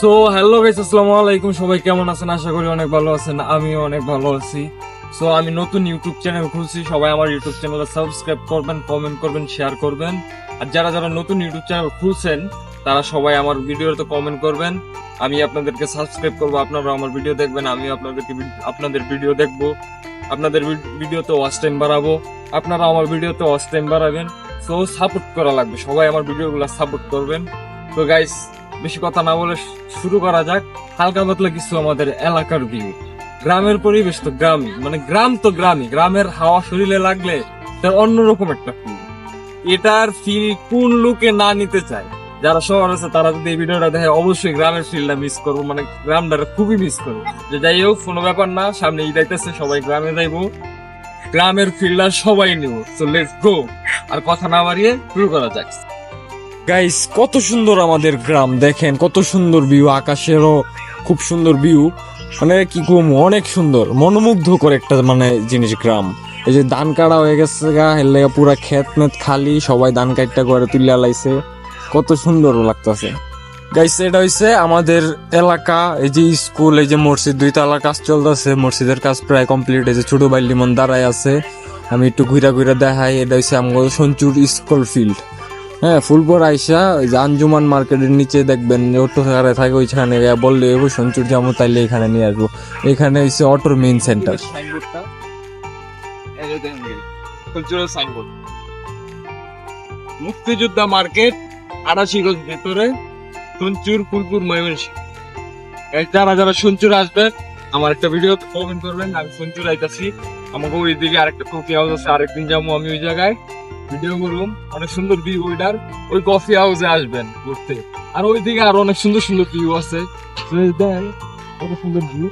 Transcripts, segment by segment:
So hello guys আসসালামু আলাইকুম। সবাই কেমন আছেন? আশা করি অনেক ভালো আছেন। আমিও অনেক ভালো আছি। সো আমি নতুন ইউটিউব চ্যানেল খুলছি। সবাই আমার ইউটিউব চ্যানেলে সাবস্ক্রাইব করবেন কমেন্ট করবেন শেয়ার করবেন। আর যারা যারা নতুন ইউটিউব চ্যানেল খুলছেন, তারা সবাই আমার ভিডিওতে কমেন্ট করবেন। আমি আপনাদেরকে সাবস্ক্রাইব করব। আপনারা আমার ভিডিও দেখবেন আমি আপনাদেরকে আপনাদের ভিডিও দেখব। আপনাদের ভিডিওতে ওয়াচ টাইম বাড়াবো। আপনারা আমার ভিডিওতে ওয়াচ টাইম বাড়াবেন। সো সাপোর্ট করা লাগবে। সবাই আমার ভিডিওগুলো সাপোর্ট করবেন। তো গাইস বেশি কথা না বলে শুরু করা যাক। হালকা পাতলা কিছু আমাদের এলাকার ভিউ। গ্রামের পরিবেশ তো গ্রামই মানে গ্রাম তো গ্রামই। গ্রামের হাওয়া শরীরে লাগলে তার অন্যরকম একটা ফিল এটার ফিল কোন লোকে না নিতে চায়? যারা শহর আছে, তারা যদি এই ভিডিওটা দেখে, অবশ্যই গ্রামের ফিলটা মিস করব। মানে গ্রামটা খুবই মিস করব। যে যাই হোক, কোনো ব্যাপার না, সামনে ঈদ আইতেছে, সবাই গ্রামে যাইবো। গ্রামের ফিল্ডার সবাই নিব। তো লেটস গো আর কথা না বাড়িয়ে শুরু করা যাক। গাইস কত সুন্দর আমাদের গ্রাম, দেখেন, কত সুন্দর ভিউ আকাশেরও খুব সুন্দর ভিউ মানে কি কম, অনেক সুন্দর, মনোমুগ্ধকর একটা মানে জিনিস গ্রাম। এই যে ধান কাটা হয়ে গেছে গা লেগে পুরা ক্ষেত মেত খালি, সবাই ধান কাটটা করে তুলে লাইছে কত সুন্দর লাগতাছে। গাইস এটা হইছে আমাদের এলাকা, এই যে স্কুল, এই যে মসজিদ দুই তালার কাজ চলতেছে। মসজিদের কাজ প্রায় কমপ্লিট এই যে ছোট ভাই লিমন দাঁড়ায় আছে। আমি একটু ঘুরা ঘুরা দেখাই, এটা হইছে আমাদের সঞ্চুর স্কুল ফিল্ড হ্যাঁ ফুলপুর আইসা ওই যে আঞ্জুমান মার্কেটের নিচে দেখবেন অটো সারে থাকে ওইখানে বললে এবার সঞ্চুর যাব তাইলে এখানে নিয়ে আসব। এখানে হচ্ছে অটোর মেইন সেন্টার মুক্তিযোদ্ধা মার্কেট আড়াশি গজ ভেতরে সঞ্চুর ফুলপুর, ময়মনসিংহ। যারা যারা সঞ্চুর আসবেন আমার একটা ভিডিও কমেন্ট করবেন, আমি সঞ্চুর আইতাছি। আমাকে ওই দিকে আরেকটা কফি হাউস আছে, আরেকদিন যাব আমি ওই জায়গায়। ভিডিও করুম অনেক সুন্দর ভিউ ওইটার। ওই কফি হাউসে আসবেন ঘুরতে। আর ওই দিকে আরও অনেক সুন্দর সুন্দর ভিউ আছে। দেন কত সুন্দর ভিউ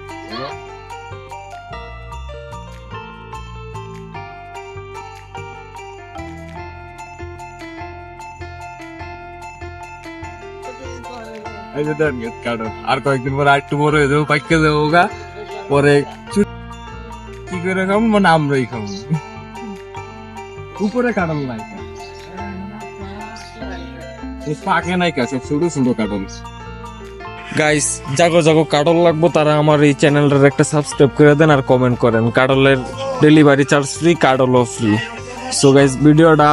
আর কয়েকদিন পরে আর একটু বড় হয়ে যাব, পাইকে যাব গা। পরে করে খাব মানে আমরাই খাব। উপরে কাটল নাই। পাকে নাই কাছে ছোট ছোট কাটল গাইস জাগো জাগো কাটল লাগবো, তারা আমার এই চ্যানেলটার একটা সাবস্ক্রাইব করে দেন আর কমেন্ট করেন। কাটলের ডেলিভারি চার্জ ফ্রি কাটলও ফ্রি সো গাইস ভিডিওটা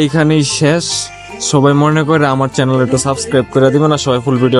এইখানেই শেষ। সবাই মনে করে আমার চ্যানেল একটু সাবস্ক্রাইব করে দিবেন আর সবাই ফুল ভিডিও